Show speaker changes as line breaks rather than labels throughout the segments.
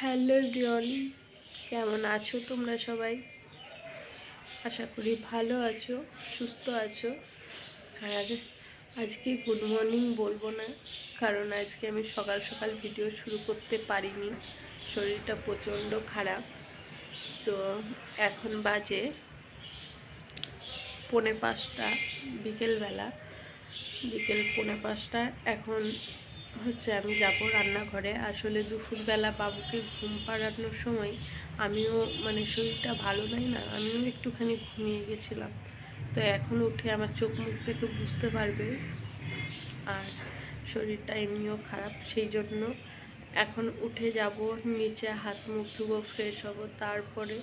Hello Dion কেমন আছো তোমরা সবাই? আশা করি ভালো আছো, সুস্থ আছো। আর আজকে গুড মর্নিং বলব না, কারণ আজকে আমি সকাল সকাল ভিডিও শুরু করতে পারিনি। শরীরটা প্রচণ্ড খারাপ। তো এখন বাজে পৌনে পাঁচটা, বিকেলবেলা। বিকেল পৌনে পাঁচটা, এখন হচ্ছে আমি যাব রান্নাঘরে। আসলে দুপুরবেলা বাবুকে ঘুম পাড়ানোর সময় আমিও মানে শরীরটা ভালো নাই না, আমিও একটুখানি ঘুমিয়ে গেছিলাম। তো এখন উঠে আমার চোখ মুখ দেখে বুঝতে পারবে আর শরীরটা এমনিও খারাপ, সেই জন্য এখন উঠে যাব, নিচে হাত মুখ ধুবো ফ্রেশ হব, তারপরে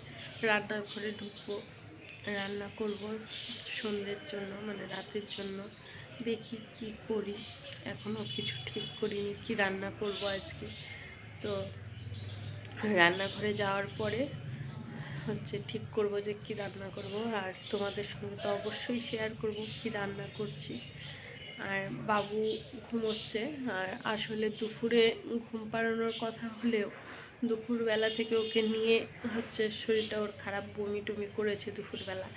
রান্নাঘরে ঢুকবো। রান্না করব সন্ধ্যের জন্য মানে রাতের জন্য। দেখি কি করি। এখনও কিছু ঠিক করিনি, কি রান্না করব আজকে। তো রান্নাঘরে যাওয়ার পরে হচ্ছে ঠিক করব যে কি রান্না করব। আর তোমাদের সঙ্গে তো অবশ্যই শেয়ার করব কি রান্না করছি। আর বাবু ঘুমোচ্ছে, আর আসলে দুপুরে ঘুম পাড়ানোর কথা হলেও দুপুরবেলা থেকে ওকে নিয়ে হচ্ছে শরীরটা ওর খারাপ বমি টমি করেছে দুপুরবেলা।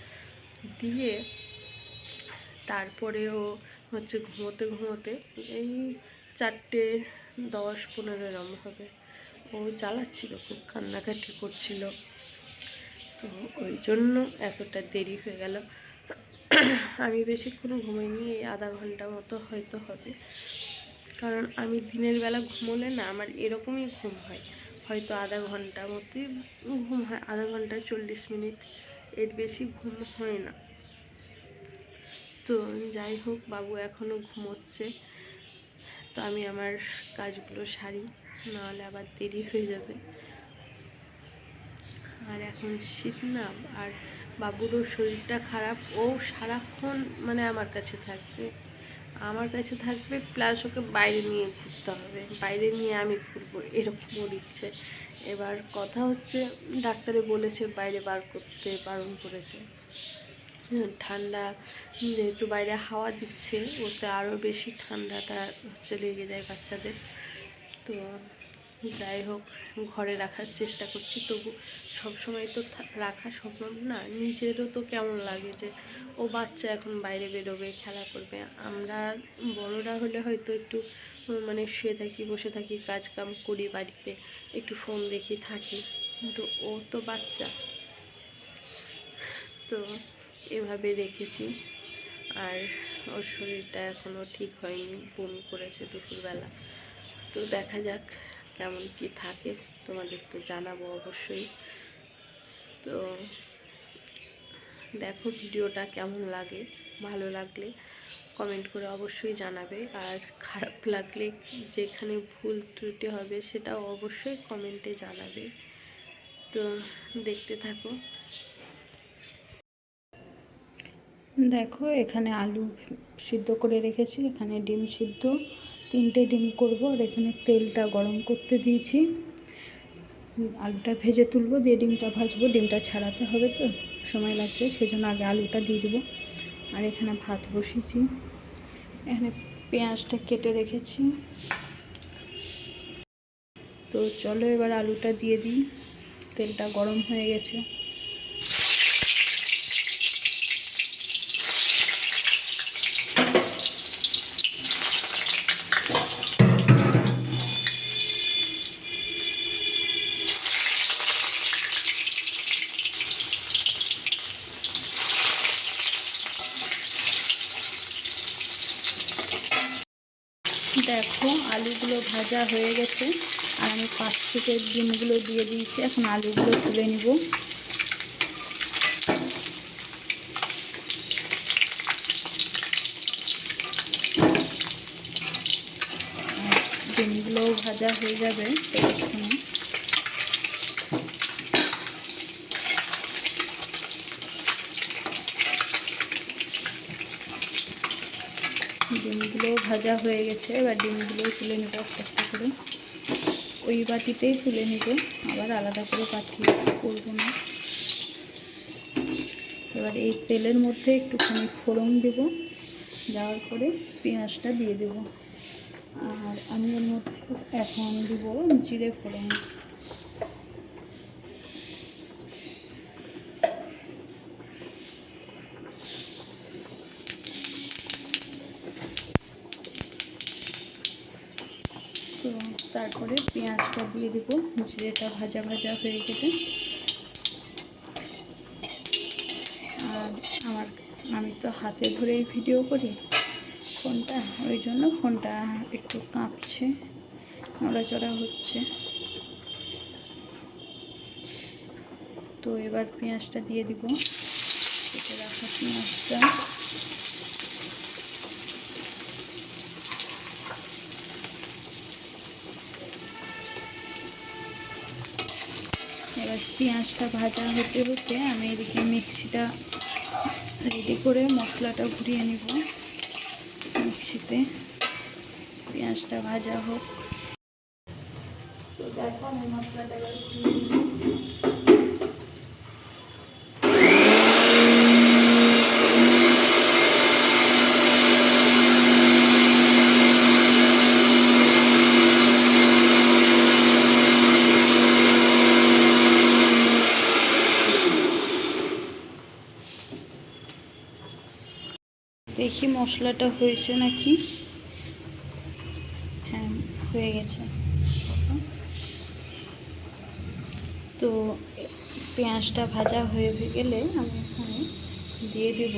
দিয়ে তারপরেও হচ্ছে ঘুমোতে ঘুমোতে এই চারটে দশ পনেরো এরম হবে। ও জ্বালাচ্ছিল খুব কান্নাকাটি করছিল। তো ওই জন্য এতটা দেরি হয়ে গেল। আমি বেশিক্ষণ ঘুমাইনি, এই আধা ঘণ্টা মতো হয়তো হবে। কারণ আমি দিনের বেলা ঘুমোলে না আমার এরকমই ঘুম হয়। হয়তো আধা ঘণ্টা মতোই ঘুম হয়, আধা ঘণ্টা চল্লিশ মিনিট এর বেশি ঘুম হয় না। তো যাই হোক, বাবু এখনও ঘুমোচ্ছে। তো আমি আমার কাজগুলো সারি, নাহলে আবার দেরি হয়ে যাবে। আর এখন শীত না, আর বাবুরও শরীরটা খারাপ। ও সারাক্ষণ মানে আমার কাছে থাকবে। আমার কাছে থাকবে প্লাস ওকে বাইরে নিয়ে ঘুরতে হবে। বাইরে নিয়ে আমি ঘুরবো, এরকম ওর ইচ্ছে। এবার কথা হচ্ছে, ডাক্তারে বলেছে বাইরে বার করতে বারণ করেছে। ঠান্ডা। যেহেতু বাইরে হাওয়া দিচ্ছে ওতে আরও বেশি ঠান্ডাটা হচ্ছে লেগে যায় বাচ্চাদের। তো যাই হোক, ঘরে রাখার চেষ্টা করছি। তবু সবসময় তো রাখা সম্ভব না। নিজেরও তো কেমন লাগে যে, ও বাচ্চা এখন বাইরে বেরোবে, খেলা করবে। আমরা বড়রা হলে হয়তো একটু মানে শুয়ে থাকি, বসে থাকি কাজ কাম করি বাড়িতে, একটু ফোন দেখি, থাকি। কিন্তু ও তো বাচ্চা। তো এভাবে রেখেছি। আর ওর শরীরটা এখনও ঠিক হয়নি, বমি করেছে দুপুরবেলা। তো দেখা যাক কেমন কি থাকে, তোমাদের তো জানাব অবশ্যই। তো দেখো ভিডিওটা কেমন লাগে, ভালো লাগলে কমেন্ট করে অবশ্যই জানাবে। আর খারাপ লাগলে যেখানে ভুল ত্রুটি হবে সেটাও অবশ্যই কমেন্টে জানাবে। তো দেখতে থাকো।
দেখো, এখানে আলু সিদ্ধ করে রেখেছি, এখানে ডিম সিদ্ধ। তিনটে ডিম করব আর এখানে তেলটা গরম করতে দিয়েছি। আলুটা ভেজে তুলবো, দিয়ে ডিমটা ভাজবো। ডিমটা ছাড়াতে হবে তো, সময় লাগবে, সেজন্য আগে আলুটা দিয়ে দেবো। আর এখানে ভাত বসিয়েছি। এখানে পেঁয়াজটা কেটে রেখেছি। তো চলো এবার আলুটা দিয়ে দিই। তেলটা গরম হয়ে গেছে। দেখো, আলুগুলো ভাজা হয়ে গেছে। আর আমি পাঁচ থেকে ডিমগুলো দিয়ে দিয়েছি। এখন আলুগুলো তুলে নিব। ডিমগুলোও ভাজা হয়ে যাবে। ডিমগুলোও ভাজা হয়ে গেছে। এবার ডিমগুলোও তুলে নেব আস্তে আস্তে করে। ওই বাটিতেই তুলে নেব। আবার আলাদা করে পাঠিয়ে করব না। এবার এই তেলের মধ্যে একটুখানি ফোড়ন দেব। দেওয়ার পরে পেঁয়াজটা দিয়ে দেব। আর আমি এর মধ্যে এখন দিব জিরে ফোড়ন তারপরে পেঁয়াজটা দিয়ে দিব। জিরেটা ভাজা ভাজা হয়ে গেলে। আর আমার, আমি তো হাতে ধরেই ভিডিও করি ফোনটা, ওই জন্য ফোনটা একটু কাঁপছে, নড়াচড়া হচ্ছে। তো এবার পেঁয়াজটা দিয়ে দিব। রাখা পেঁয়াজটা। পেঁয়াজটা ভাজা হতে হতে আমি এদিকে মিক্সিটা রেডি করে মশলাটা ঘুরিয়ে নিব। মিক্সিতে পেঁয়াজটা ভাজা হোক। তো দেখো আমি মশলাটা ঘুরিয়ে নিব দেখি মশলাটা হয়েছে নাকি? হ্যাঁ হয়ে গেছে। তো পেঁয়াজটা ভাজা হয়ে গেলে আমি এখানে দিয়ে দেব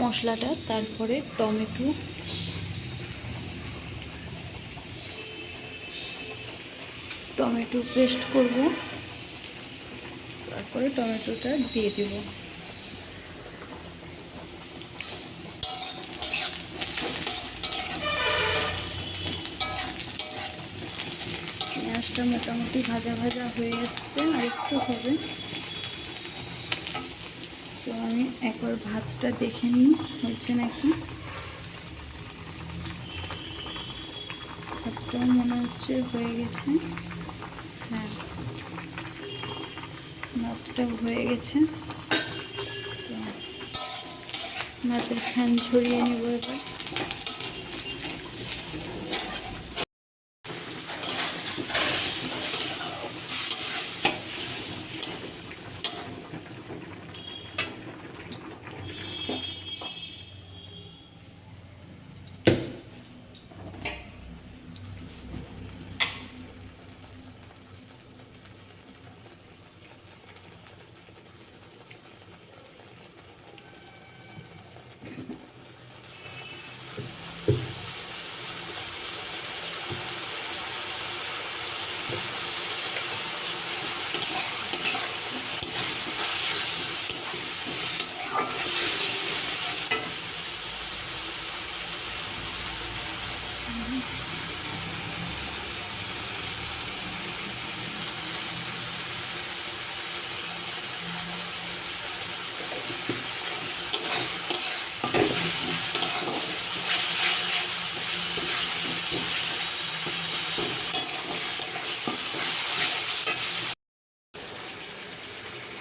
মশলাটা, তারপরে টমেটো। টমেটো পেস্ট করব, তারপরে টমেটোটা দিয়ে দেবো। পেঁয়াজটা মোটামুটি ভাজা ভাজা হয়ে এসছে, আর একটু হবে। তো আমি একবার ভাতটা দেখে নিই, হয়েছে নাকি? ভাতটাও মনে হচ্ছে হয়ে গেছে। হ্যাঁ ভাতটাও হয়ে গেছে। তো ভাতের ফ্যান ছড়িয়ে নেব এবার।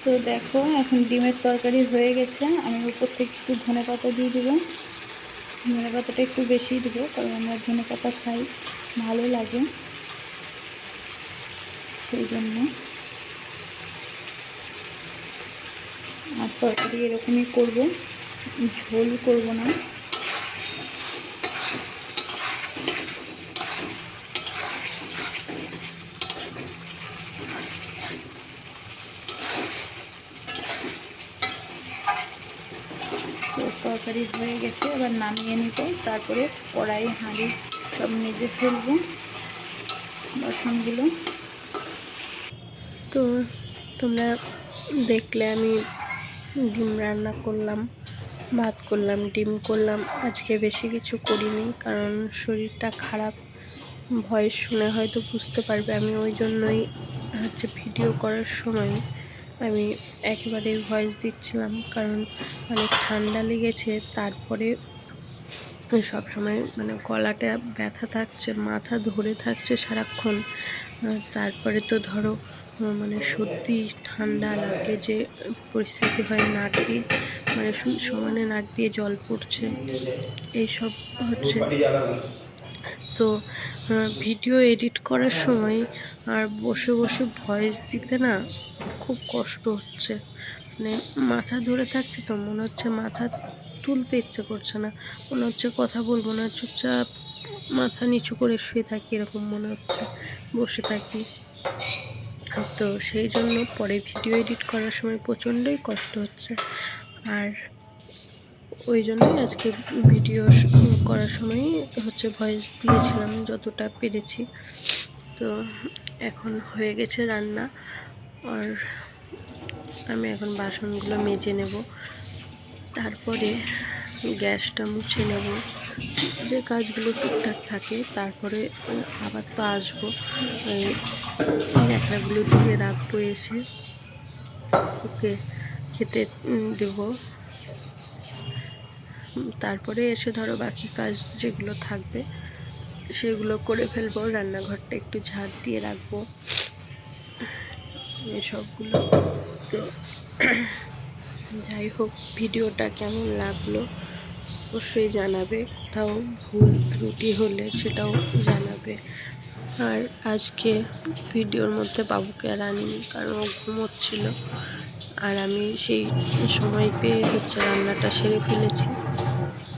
তো দেখো, এখন ডিমের তরকারি হয়ে গেছে। আমি উপর থেকে একটু ধনে পাতা দিয়ে দেবো। ধনে পাতাটা একটু বেশি দেবো, কারণ আমরা ধনে পাতা খাই, ভালো লাগে সেই জন্য। আর তরকারি এরকমই করব, ঝোল করব না। তো তরকারি হয়ে গেছে, এবার নামিয়ে নিব তারপরে কড়াই হাঁড়ি সব মেজে ফেলব বাসনগুলো।
তো তোমরা দেখলে আমি ডিম রান্না করলাম, ভাত করলাম, ডিম করলাম। আজকে বেশি কিছু করিনি কারণ শরীরটা খারাপ। ভয়েস শুনে হয়তো বুঝতে পারবে, আমি ওই জন্যই হচ্ছে ভিডিও করার সময় আমি একেবারে ভয়েস দিচ্ছিলাম, কারণ অনেক ঠান্ডা লেগেছে, তারপরে সব সময় মানে গলাটা ব্যথা থাকছে, মাথা ধরে থাকছে সারাক্ষণ। তারপরে তো ধরো মানে সত্যি ঠান্ডা লাগলে যে পরিস্থিতি হয়, নাক দিয়ে মানে সমানে নাক দিয়ে জল পড়ছে, এইসব হচ্ছে। তো ভিডিও এডিট করার সময় আর বসে বসে ভয়েস দিতে না খুব কষ্ট হচ্ছে। মানে মাথা ধরে থাকছে তো, মনে হচ্ছে মাথা তুলতে ইচ্ছে করছে না। মনে হচ্ছে কথা বলব না, চুপচাপ মাথা নিচু করে শুয়ে থাকি এরকম মনে হচ্ছে, বসে থাকি। তো সেই জন্য পরে ভিডিও এডিট করার সময় প্রচণ্ডই কষ্ট হচ্ছে। আর ওই জন্যই আজকে ভিডিও করার সময় হচ্ছে ভয়েস দিয়েছিলাম যতটা পেরেছি। তো এখন হয়ে গেছে রান্না আর আমি এখন বাসনগুলো মেজে নেব। তারপরে গ্যাসটা মুছে নেব। যে কাজগুলো টুকটাক থাকে তারপরে আবার তো আসব। ন্যাকড়াগুলো ধুয়ে রাখব এসে। ওকে খেতে দেবো। তারপরে এসে ধরো বাকি কাজ যেগুলো থাকবে, সেগুলো করে ফেলব, রান্নাঘরটা একটু ঝাড় দিয়ে রাখব। এসবগুলো তো যাই হোক, ভিডিওটা কেমন লাগল অবশ্যই জানাবে। কোথাও ভুল ত্রুটি হলে সেটাও জানাবে। আর আজকে ভিডিওর মধ্যে বাবুকে আর আনিনি কারণ ও ঘুমোচ্ছিল। আর আমি সেই সময় পেয়ে হচ্ছে রান্নাটা সেরে ফেলেছি।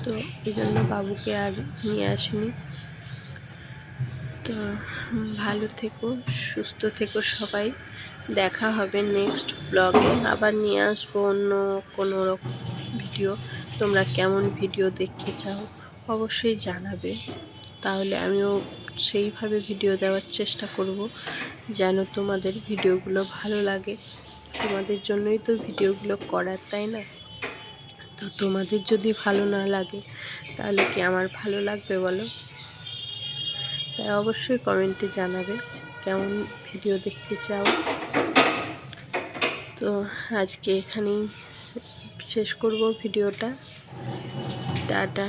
তো এই জন্য বাবুকে আর নিয়ে আসিনি। তো ভালো থেকো, সুস্থ থেকো সবাই। দেখা হবে নেক্সট ব্লগে আবার নিয়ে আসব অন্য কোনো রকম ভিডিও তোমরা কেমন ভিডিও দেখতে চাও অবশ্যই জানাবে। তাহলে আমিও সেইভাবে ভিডিও দেওয়ার চেষ্টা করব যেন তোমাদের ভিডিওগুলো ভালো লাগে। তোমাদের জন্যই তো ভিডিওগুলো করার, তাই না? তো তোমাদের যদি ভালো না লাগে, তাহলে কি আমার ভালো লাগবে বলো? তাই অবশ্যই কমেন্টে জানাবে কেমন ভিডিও দেখতে চাও। তো আজকে এখানেই শেষ করব ভিডিওটা টাটা।